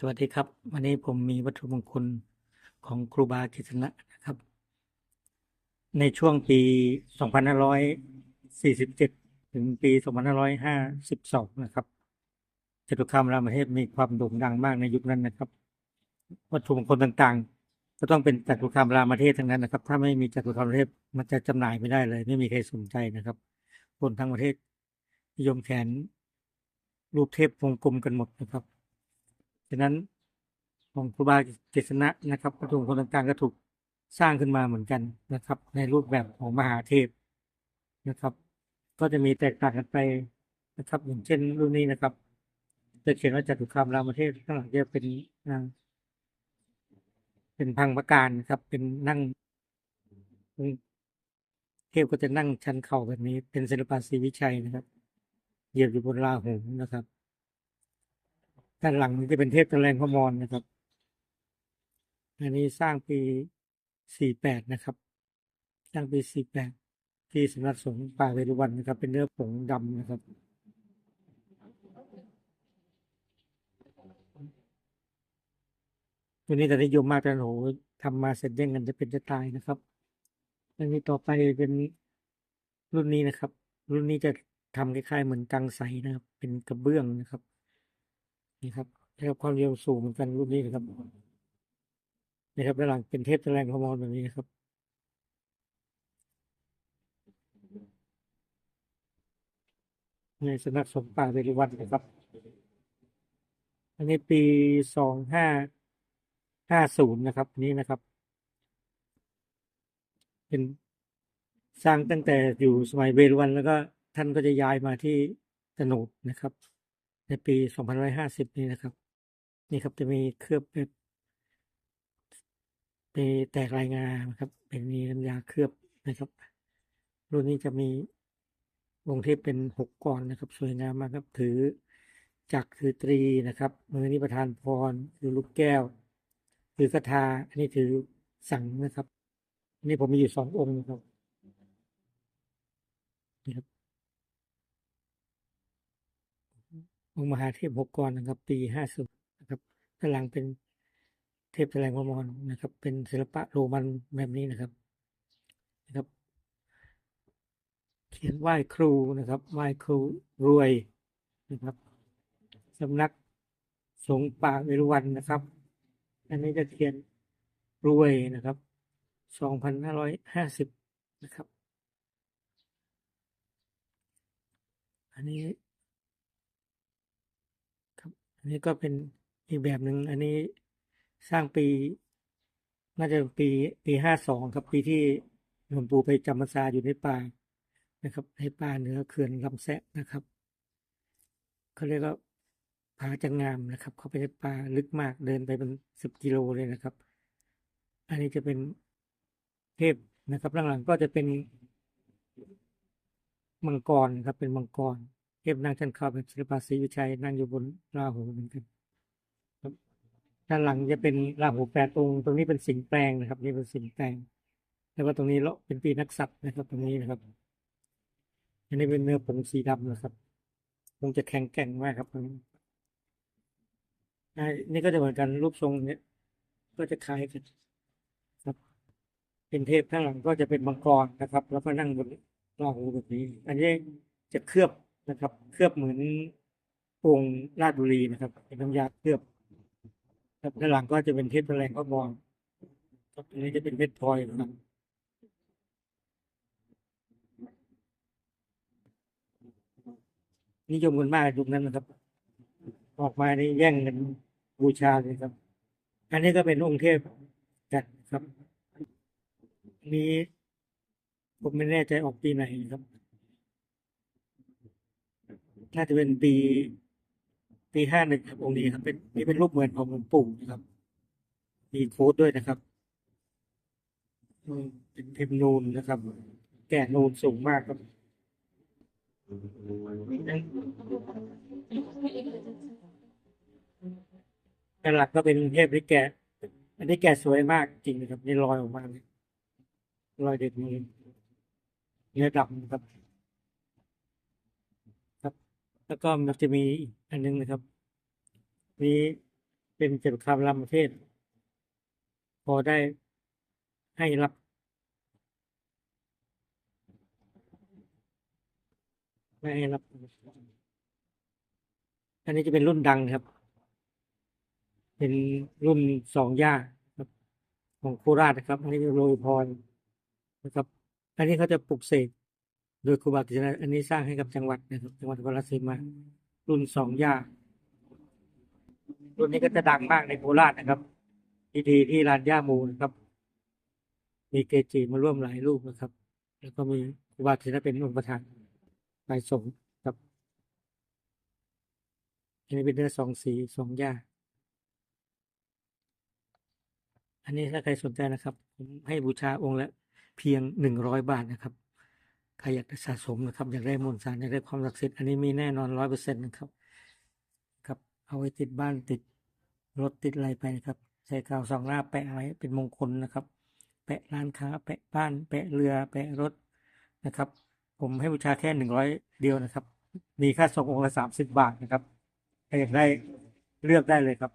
สวัสดีครับ วันนี้ผมมีวัตถุมงคลของครูบากิษณะนะครับ ในช่วงปี 2547 ถึงปี 2552 นะครับจตุคามรามเทพมีความโด่งดังมากในยุคนั้นนะครับ วัตถุมงคลต่างๆ ก็ต้องเป็นจตุคามรามเทพทั้งนั้นนะครับ ถ้าไม่มีจตุคามรามเทพมันจะจำหน่ายไม่ได้เลย ไม่มีใครสนใจนะครับ คนทั้งประเทศนิยมแขนรูปเทพวงกลมกันหมดนะครับ ฉะนั้นของครูบาเกษณะนะครับวัตถุมคลต่างๆก็ถูกสร้างขึ้นมาเหมือนกันนะครับ ในรูปแบบของมหาเทพนะครับ ก็จะมีแตกต่างกันไปนะครับ อย่างเช่นรุ่นนี้นะครับ จะเขียนว่าจตุคามรามเทพข้างหลังจะเป็นเป็นพังประการนะครับ เป็นนั่งเทพก็จะนั่งชันเข่าแบบนี้เป็นศิลปะศรีวิชัยนะครับ เหยียบอยู่บนลาหูนะครับ ด้านหลังจะเป็นเทพตะแรงพมรนะครับ อันนี้สร้างปี48นะครับ สร้างปี48ที่สำนักสงฆ์ป่าเวรุวันนะครับ เป็นเนื้อผงดำนะครับตัวนี้แต่นิยมมากแต่โหทำมาเสร็จเด้งกันจะเป็นจะตายนะครับอันนี้ต่อไปเป็นรุ่นนี้นะครับ รุ่นนี้จะทำคล้ายๆเหมือนกังใสนะครับ เป็นกระเบื้องนะครับ นี่ครับได้รับความนิยมสูงเหมือนกันรุ่นนี้นะครับนี่ครับด้านหลังเป็นเทพแสดงพมรแบบนี้นะครับในสนักสงฆ์ป่าเวรุวันนะครับ อันนี้ปีสองห้าห้าศูนย์นะครับนี้นะครับ เป็นสร้างตั้งแต่อยู่สมัยเวรวัน แล้วก็ท่านก็จะย้ายมาที่ตโนดนะครับ ในปี 2550 นี้นะครับ นี่ครับจะมีเคลือบแบบมีแตกลายงานะครับ เป็นมีน้ำยาเคลือบนะครับ รุ่นนี้จะมีองค์เทพเป็นหกกรนะครับ สวยงามมากครับถือจักรถือตรีนะครับมือนี้ประธานพรถือลูกแก้วถือกระทาอันนี้ถือสังนะครับอันนี้ผมมีอยู่สององค์นะครับนี่ครับ องค์มหาเทพหกกรนะครับ ปีห้าสิบนะครับด้านหลังเป็นเทพแสดงพมรนะครับ เป็นศิลปะโรมันแบบนี้นะครับนะครับ เขียนไหว้ครูนะครับไหว้ครูรวยนะครับสำนักสงป่าเวรุวันนะครับ อันนี้จะเขียนรวยนะครับสองพันห้าร้อยห้าสิบนะครับ อันนี้ อันนี้ก็เป็นอีกแบบหนึ่งอันนี้สร้างปี น่าจะปีปีห้าสองครับปีที่หลวงปู่ไปจำพรรษาอยู่ในป่านะครับ ในป่าเหนือเขื่อนลำแสะนะครับเขาเรียกว่าผาจังงามนะครับ เขาไปในป่าลึกมากเดินไปเป็นสิบกิโลเลยนะครับ อันนี้จะเป็นเทพนะครับหลังๆก็จะเป็นมังกรครับเป็นมังกร พนั่งชั้นเข่าเป็นศิลปะศรีวิชัยนั่งอยู่บนราหูเหมือนกันด้านหลังจะเป็นราหูแปดองค์ตรงนี้เป็นสิงแปลงนะครับ นี่เป็นสิงแปลง แล้วก็ตรงนี้เลาะเป็นปีนักษัตริย์นะครับ ตรงนี้นะครับ อันนี้เป็นเนื้อผงสีดำนะครับคงจะแข็งแกร่งมากครับตรงนี้อ่านี่ก็จะเหมือนกันรูปทรงเนี้ยก็จะคล้ายกันครับ เป็นเทพข้างหลังก็จะเป็นมังกรนะครับ แล้วก็นั่งบนราหูแบบนี้ อันนี้จะเคลือบ นะครับ เคลือบเหมือนองค์ราชบุรีนะครับ เป็นน้ำยาเคลือบครับด้านหลังก็จะเป็นเทพแสดงพระมรครับอันนี้จะเป็นเพชรพลอยนะครับนิยมกันมากยุคนั้นนะครับ ออกมานี่แย่งกันบูชาเลยครับ อันนี้ก็เป็นองค์เทพจัดครับ นี้ผมไม่แน่ใจออกปีไหนครับ น่าจะเป็นปีปีห้าหนึ่งครับองค์นี้ครับ เป็นนี่เป็นรูปเหมือนของหลวงปู่นะครับ มีโค้ดด้วยนะครับเป็นเทมนูนนะครับ แก่นูนสูงมากครับด้านหลังก็เป็นเทพที่แกอันนี้แกะสวยมากจริงนะครับนี่รอยออกมาเลยรอยเด็ดมือเนื้อดำนะครับ แล้วก็มันจะมีอันนึงนะครับมีเป็นเจ็บคำรามเทศ พอได้ให้รับไม่ให้รับ อันนี้จะเป็นรุ่นดังครับ เป็นรุ่นสองย่าครับของโคราชนะครับ อันนี้โรยพรนะครับ อันนี้เขาจะปลุกเสก โดยครูบากิจนะอันนี้สร้างให้กับจังหวัดนะครับจังหวัดนครราชสีมารุ่นสองย่ารุ่นนี้ก็จะดังมากในโคราชนะครับพิธีที่ลานย่าโมนะครับ มีเกจิมาร่วมหลายรูปนะครับ แล้วก็มีครูบากิจนะเป็นองค์ประธานฝ่ายสงฆ์ครับอันนี้เป็นเนื้อสองสีสองย่าอันนี้ถ้าใครสนใจนะครับ ผมให้บูชาองค์ละเพียงหนึ่งร้อยบาทนะครับ ใครอยากจะสะสมนะครับ อยากได้มวลสารอยากได้ความศักดิ์สิทธิ์อันนี้มีแน่นอนร้อยเปอร์เซ็นต์นะครับครับเอาไว้ติดบ้านติดรถติดอะไรไปนะครับใส่กาวสองหน้าแปะไว้เป็นมงคลนะครับ แปะร้านค้า แปะบ้าน แปะเรือ แปะรถนะครับ ผมให้บูชาแค่หนึ่งร้อยเดียวนะครับ มีค่าส่งองค์ละสามสิบบาทนะครับใครอยากได้เลือกได้เลยครับ